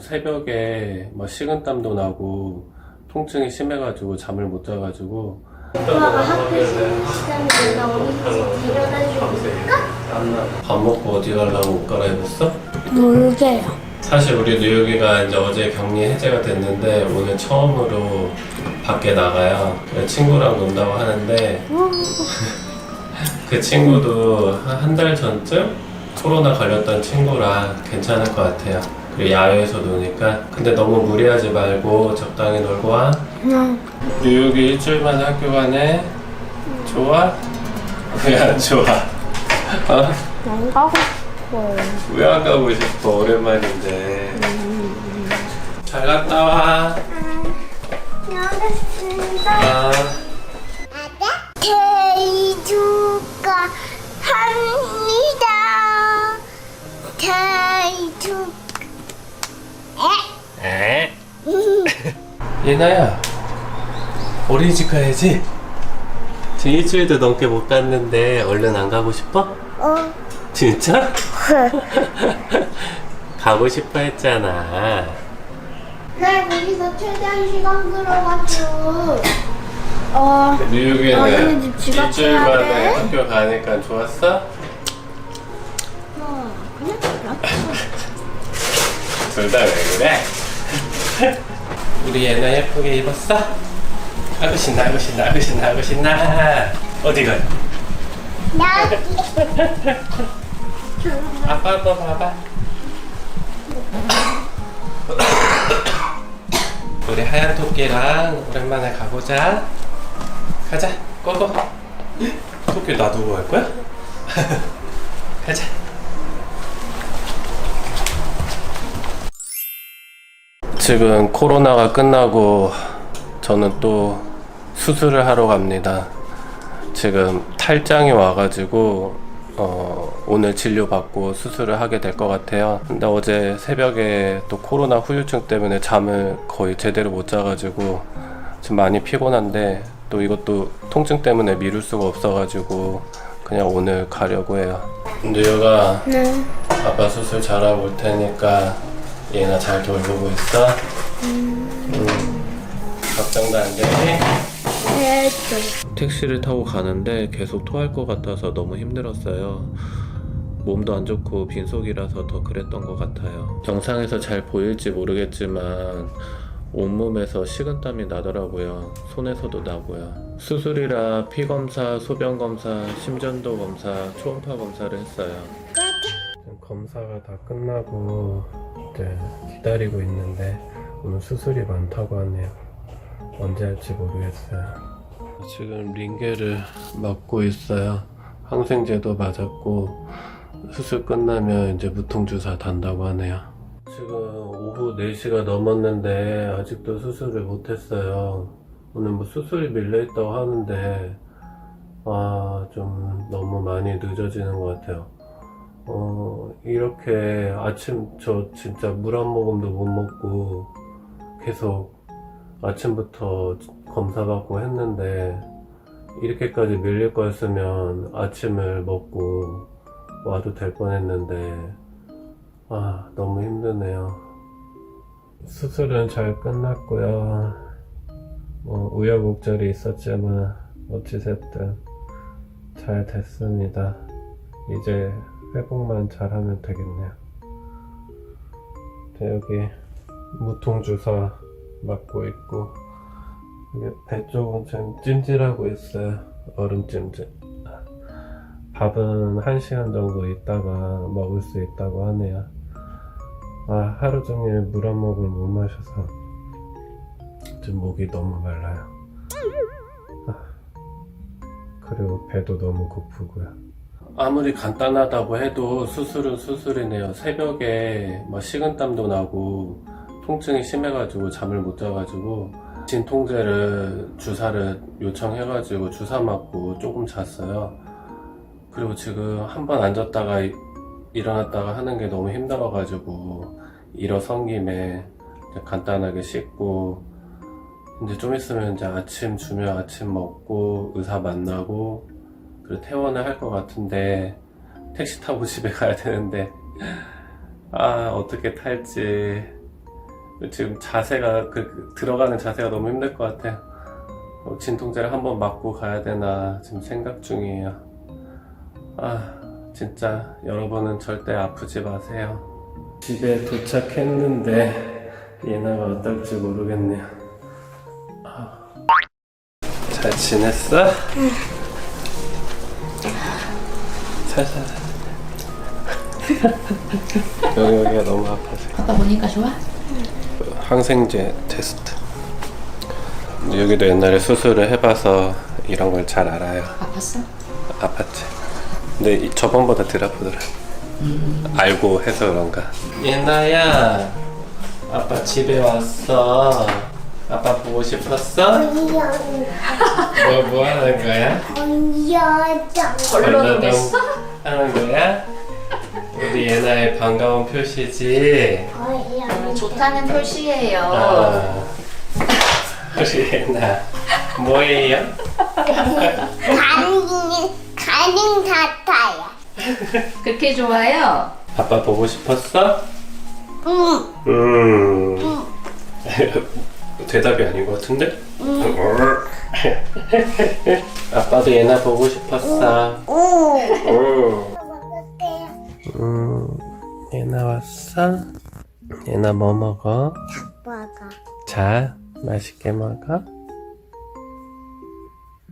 새벽에 뭐 식은땀도 나고 통증이 심해가지고 잠을 못 자가지고 오빠가 학교 시간이 되나 어린이집 데려다 줄까? 밥 먹고 어디 가려고 옷 갈아입었어? 모르게요. 사실 우리 뉴욕이가 이제 어제 격리 해제가 됐는데 오늘 처음으로 밖에 나가요. 친구랑 논다고 하는데 그 친구도 한 달 전쯤 코로나 걸렸던 친구라 괜찮을 것 같아요. 야외에서 노니까 근데 너무 무리하지 말고 적당히 놀고 와. 응. 뉴욕이 일주일 만에 학교 가네. 좋아? 왜 안 좋아? 어? 안 가고 싶어요. 왜 안 가고 싶어? 오랜만인데. 잘 갔다 와. 예나야, 어린이집 가야지. 지금 일주일도 넘게 못 갔는데 얼른 안 가고 싶어? 어. 진짜? 가고 싶어 했잖아. 나 거기서 최대한 시간 끌어가지고. 어. 뉴욕에는 어린이집 지각 일주일 해야 만에 돼? 학교 가니까 좋았어? 어. 그냥 둘 다 왜 그래? 우리 예나 예쁘게 입었어? 아구 신나 아구 신나 아구 신나 아구 신나 어디 가요? 나. 아빠 한번 봐봐 우리 하얀 토끼랑 오랜만에 가보자 가자 고고 토끼 놔두고 갈 거야? 가자 지금 코로나가 끝나고 저는 또 수술을 하러 갑니다. 지금 탈장이 와가지고 어, 오늘 진료 받고 수술을 하게 될 것 같아요. 근데 어제 새벽에 또 코로나 후유증 때문에 잠을 거의 제대로 못 자가지고 지금 많이 피곤한데 또 이것도 통증 때문에 미룰 수가 없어가지고 그냥 오늘 가려고 해요. 얘가 네. 아빠 수술 잘하고 올 테니까 얘나 잘 돌보고 있어. 음. 걱정도 안? 네. 택시를 타고 가는데 계속 토할 것 같아서 너무 힘들었어요. 몸도 안 좋고 빈속이라서 더 그랬던 것 같아요. 영상에서 잘 보일지 모르겠지만 온몸에서 식은땀이 나더라고요. 손에서도 나고요. 수술이라 피 검사, 소변 검사, 심전도 검사, 초음파 검사를 했어요. 검사가 다 끝나고 이제 기다리고 있는데 오늘 수술이 많다고 하네요. 언제 할지 모르겠어요. 지금 링게를 맞고 있어요. 항생제도 맞았고 수술 끝나면 이제 무통주사 단다고 하네요. 지금 오후 4시가 넘었는데 아직도 수술을 못했어요. 오늘 뭐 수술이 밀려있다고 하는데 아 좀 너무 많이 늦어지는 것 같아요. 어 이렇게 아침 저 진짜 물 한 모금도 못 먹고 계속 아침부터 검사 받고 했는데 이렇게까지 밀릴 거였으면 아침을 먹고 와도 될 뻔했는데 아 너무 힘드네요. 수술은 잘 끝났고요. 뭐 우여곡절이 있었지만 어찌됐든 잘 됐습니다. 이제 회복만 잘하면 되겠네요. 자, 여기 무통주사 맞고 있고 배 쪽은 지금 찜질하고 있어요. 얼음 찜질. 밥은 한 시간 정도 있다가 먹을 수 있다고 하네요. 아 하루 종일 물 한 모금 못 마셔서 지금 목이 너무 말라요. 아, 그리고 배도 너무 고프고요 아무리 간단하다고 해도 수술은 수술이네요 새벽에 뭐 식은땀도 나고 통증이 심해가지고 잠을 못 자가지고 진통제를 주사를 요청해가지고 주사 맞고 조금 잤어요. 그리고 지금 한 번 앉았다가 이- 일어났다가 하는 게 너무 힘들어가지고 일어선 김에 간단하게 씻고 이제 좀 있으면 이제 아침 주면 아침 먹고 의사 만나고 그리고 퇴원을 할 것 같은데 택시 타고 집에 가야 되는데 아 어떻게 탈지 지금 자세가 그, 그 들어가는 자세가 너무 힘들 것 같아요. 어, 진통제를 한번 맞고 가야 되나 지금 생각 중이에요. 아 진짜 여러분은 절대 아프지 마세요. 집에 도착했는데 예나가 어떨지 모르겠네요. 아, 잘 지냈어? 살살. 여기 여기가 너무 아파서. 아빠 보니까 좋아? 항생제 테스트. 여기도 옛날에 수술을 해봐서 이런 걸 잘 알아요. 아팠어? 아팠지. 근데 이- 저번보다 덜 아프더라. 알고 해서 그런가. 예나야, 아빠 집에 왔어. 아빠 보고 싶었어? 뭐, 뭐 하는 거야? 언니였다. 걸러도 됐어? 하는 거야? 우리 예나의 반가운 표시지? 좋다는 표시예요. 아, 우리 예나. 뭐예요? 가는 가는 같아요. 그렇게 좋아요? 아빠 보고 싶었어? 응. 음. 대답이 아닌 것 같은데? 아빠도 얘나 보고 싶었어. 오. 음. 음. 얘나 왔어? 얘나 뭐 먹어? 아빠가 자, 맛있게 먹어.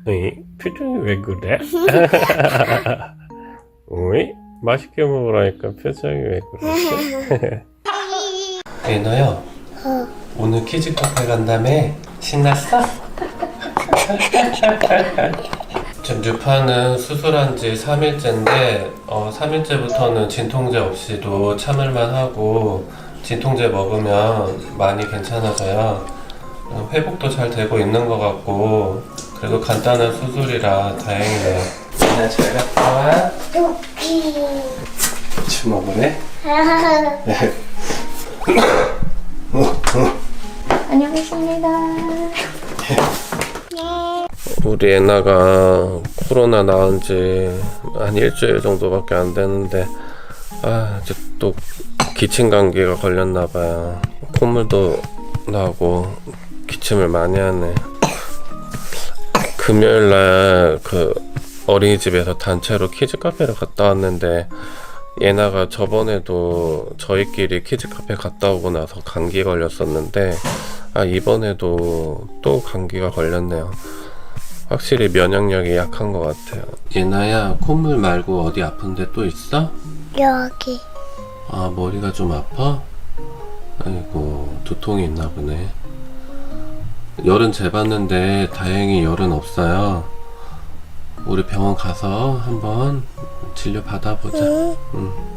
이 표정이 왜 그래? 어이? 맛있게 먹으라니까 표정이 왜 그래? 얘너요. 오늘 키즈 카페 간다며? 신났어? 지금 뉴파는 수술한 지 3일째인데 어, 3일째부터는 진통제 없이도 참을만 하고 진통제 먹으면 많이 괜찮아져요. 어, 회복도 잘 되고 있는 것 같고 그래도 간단한 수술이라 다행이네요. 나 잘 갔다 와. 먹으래? 안녕히 계십니다. 우리 애나가 코로나 나은 지 한 일주일 정도밖에 안 되는데 아또 기침 감기가 걸렸나 봐요. 콧물도 나고 기침을 많이 하네. 금요일 날 그 어린이집에서 단체로 키즈 카페를 갔다 왔는데 예나가 저번에도 저희끼리 키즈 카페 갔다 오고 나서 감기 걸렸었는데 아 이번에도 또 감기가 걸렸네요 확실히 면역력이 약한 것 같아요. 예나야, 콧물 말고 어디 아픈데 또 있어? 여기. 아, 머리가 좀 아파? 아이고, 두통이 있나 보네. 열은 재봤는데 다행히 열은 없어요. 우리 병원 가서 한번 진료 받아보자. 응.